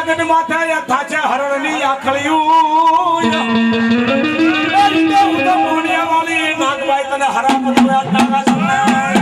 જુનાગઢ માથે યથા છે હરણની આખળિયું. એ રીતે તને હરામ તારા